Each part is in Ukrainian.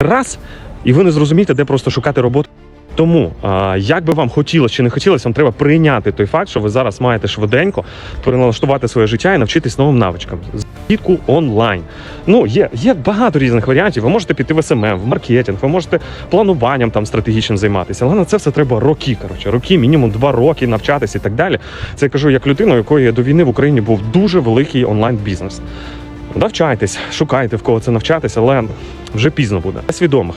раз, і ви не зрозумієте, де просто шукати роботу. Тому, як би вам хотілося чи не хотілося, вам треба прийняти той факт, що ви зараз маєте швиденько переналаштувати своє життя і навчитись новим навичкам. Звідку онлайн. Ну, є, є багато різних варіантів. Ви можете піти в СММ, в маркетинг, ви можете плануванням там стратегічним займатися. Але на це все треба роки. Коротше, роки, мінімум два роки навчатися і так далі. Це я кажу як людина, у якої до війни в Україні був дуже великий онлайн бізнес. Навчайтесь, шукайте в кого це навчатися, але вже пізно буде. Свідомих.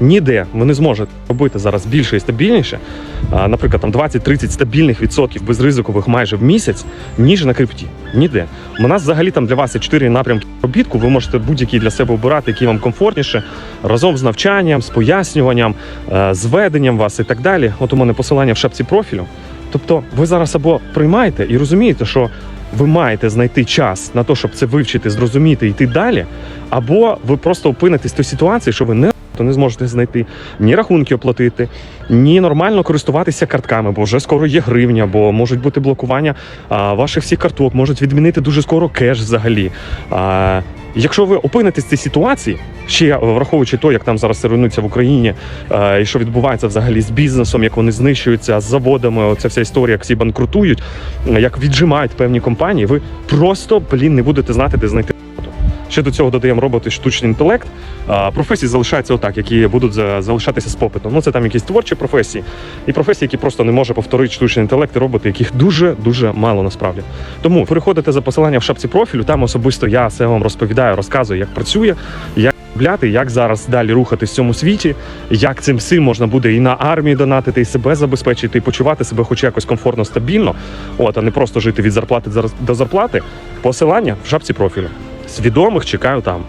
Ніде ви не зможете робити зараз більше і стабільніше, наприклад, там 20-30 стабільних відсотків безризикових майже в місяць, ніж на крипті. Ніде. У нас взагалі там для вас є чотири напрямки робітку. Ви можете будь-який для себе обирати, який вам комфортніше, разом з навчанням, з пояснюванням, е, з веденням вас і так далі. От у мене посилання в шапці профілю. Тобто, ви зараз або приймаєте і розумієте, що ви маєте знайти час на те, щоб це вивчити, зрозуміти йти далі, або ви просто опинитесь в той ситуації, що ви не то не зможете знайти ні рахунки оплатити, ні нормально користуватися картками, бо вже скоро є гривня, бо можуть бути блокування а, ваших всіх карток, можуть відмінити дуже скоро кеш взагалі. А, якщо ви опинитесь в цій ситуації, ще враховуючи те, як там зараз руйнується в Україні, і що відбувається взагалі з бізнесом, як вони знищуються з заводами, оця вся історія, як всі банкрутують, як віджимають певні компанії, ви просто блін не будете знати, де знайти. Ще до цього додаємо роботи штучний інтелект. Професії залишаються отак, які будуть залишатися з попитом. Ну це там якісь творчі професії, і професії, які просто не може повторити штучний інтелект і роботи, яких дуже дуже мало насправді. Тому переходите за посиланням в шапці профілю. Там особисто я все вам розповідаю, розказую, як працює, як як зараз далі рухатись в цьому світі, як цим всім можна буде і на армії донатити, і себе забезпечити, і почувати себе хоч якось комфортно, стабільно, от а не просто жити від зарплати до зарплати. Посилання в шапці профілю. Свідомих чекаю там.